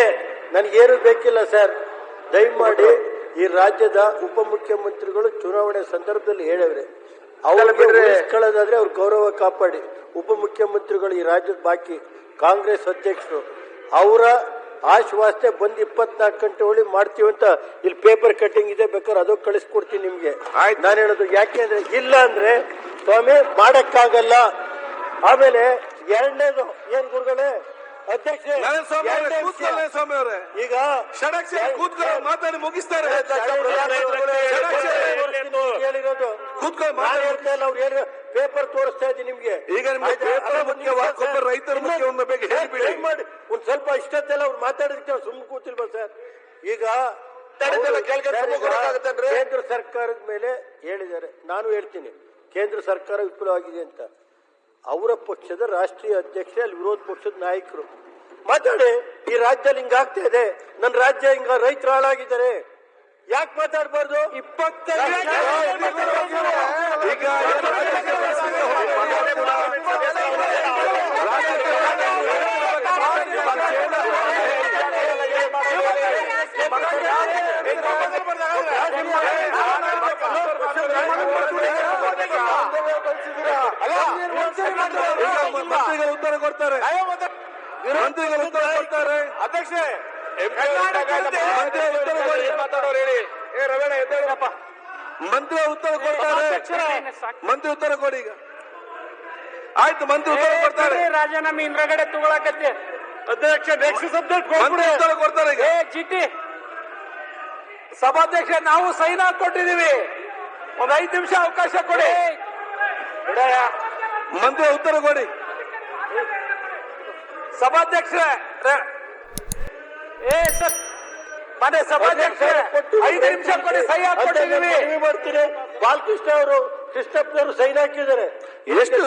ಅಧ್ಯಕ್ಷೆ ನನಗೇನು ಬೇಕಿಲ್ಲ ಸರ್. ದಯಮಾಡಿ ಈ ರಾಜ್ಯದ ಉಪಮುಖ್ಯಮಂತ್ರಿಗಳು ಚುನಾವಣೆ ಸಂದರ್ಭದಲ್ಲಿ ಬಿಡ್ರಿ. ಉಳಿಸ್ಕೊಳ್ಳೋದಾದ್ರೆ ಅವ್ರ ಗೌರವ ಕಾಪಾಡಿ. ಉಪಮುಖ್ಯಮಂತ್ರಿಗಳು ಈ ರಾಜ್ಯದ ಬಾಕಿ ಕಾಂಗ್ರೆಸ್ ಅಧ್ಯಕ್ಷರು ಅವರ ಆಶ್ವಾಸನೆ ಬಂದ್ ಇಪ್ಪತ್ನಾಲ್ಕು ಗಂಟೆ ಒಳಗೆ ಮಾಡ್ತೀವಿ ಅಂತ ಇಲ್ಲಿ ಪೇಪರ್ ಕಟ್ಟಿಂಗ್ ಇದೆ ಬೇಕಾದ್ರೆ ಅದು ಕಳಿಸ್ಕೊಡ್ತೀನಿ ನಿಮ್ಗೆ. ನಾನು ಹೇಳೋದು ಯಾಕೆ ಅಂದ್ರೆ ಇಲ್ಲ ಅಂದ್ರೆ ಸ್ವಾಮಿ ಮಾಡಕ್ಕಾಗಲ್ಲ. ಆಮೇಲೆ ಎರಡನೇದು ಏನ್ ಗುರುಗಳೇ? ಅಧ್ಯಕ್ಷ ಈಗ ಷಡಕ್ಷ ಕೂತ್ಕೊಳ್ಳಿ ಮಾತಾಡಿ ಮುಗಿಸ್ತಾರೆ ಹೇಳಿರೋದು. ಕೂತ್ಕೊಳ್ಳಿ ನಾನು ಮಾತಾಡಿ. ಹೇಳ್ತಾ ಇಲ್ಲ ಅವ್ರು ಹೇಳಿ ಪೇಪರ್ ತೋರಿಸ್ತಾ ಇದ್ದೀನಿ ನಿಮ್ಗೆ. ಈಗ ನಿಮ್ಗೆ ರೈತರ. ದಯಮಾಡಿ ಒಂದ್ ಸ್ವಲ್ಪ ಇಷ್ಟೊತ್ತೆಲ್ಲ ಅವ್ರು ಮಾತಾಡೋದಕ್ಕೆ ಸುಮ್ಮನೆ ಕೂತಿಲ್ವಾ ಸರ್? ಈಗ? ಕೇಂದ್ರ ಸರ್ಕಾರದ ಮೇಲೆ ಹೇಳಿದ್ದಾರೆ. ನಾನು ಹೇಳ್ತೀನಿ ಕೇಂದ್ರ ಸರ್ಕಾರ ವಿಫಲವಾಗಿದೆ ಅಂತ. ಅವರ ಪಕ್ಷದ ರಾಷ್ಟ್ರೀಯ ಅಧ್ಯಕ್ಷ ಅಲ್ಲಿ ವಿರೋಧ ಪಕ್ಷದ ನಾಯಕರು. ಮಾತಾಡಿ, ಈ ರಾಜ್ಯದಲ್ಲಿ ಹಿಂಗಾಗ್ತಾ ಇದೆ. ನನ್ನ ರಾಜ್ಯ ಹಿಂಗ ರೈತರು ಹಾಳಾಗಿದ್ದಾರೆ. ಯಾಕೆ ಮಾತಾಡಬಾರ್ದು? ಮಂತ್ರಿಗಳು ಉತ್ತರ ಕೊಡ್ತಾರೆ. ಮಂತ್ರಿಗಳು ಉತ್ತರ ಕೊಡ್ತಾರೆ. ಅಧ್ಯಕ್ಷೆ ಮಂತ್ರಿ ಉತ್ತರ ಕೊಡಿ ಮಂತ್ರಿ ಉತ್ತರ ಕೊಡ್ತಾರೆ. ಮಂತ್ರಿ ಉತ್ತರ ಕೊಡಿ ಈಗ. ಆಯ್ತು ಮಂತ್ರಿ ಉತ್ತರ ಕೊಡ್ತಾರೆ. ರಾಜೀನಾಮೆ ಇಂದ್ರಗಡೆ ತಗೊಳಕತ್ತೆ. ಅಧ್ಯಕ್ಷ ನೆಕ್ಸ್ಟ್ ಸಬ್ಜೆಕ್ಟ್ ಉತ್ತರ ಕೊಡ್ತಾರೆ ಈಗ. ಚೀಟಿ ಸಭಾಧ್ಯಕ್ಷ ನಾವು ಸೈನ್ ಹಾಕೊಟ್ಟಿದೀವಿ ಒಂದ್ ಐದ್ ನಿಮಿಷ ಅವಕಾಶ ಕೊಡಿ. ಮಂತ್ರಿ ಉತ್ತರ ಕೊಡಿ. ಸಭಾಧ್ಯಕ್ಷರೇ ಏ ಸರ್ ಮನೆ ಸಭಾಧ್ಯಕ್ಷರೇ ಐದು ನಿಮಿಷ ಕೊಡಿ ಸಹಿ ಬಾಲಕೃಷ್ಣ ಅವರು ಕೃಷ್ಣಪ್ಪನವರು ಸೈನ್ ಹಾಕಿದ್ದಾರೆ. ಎಷ್ಟು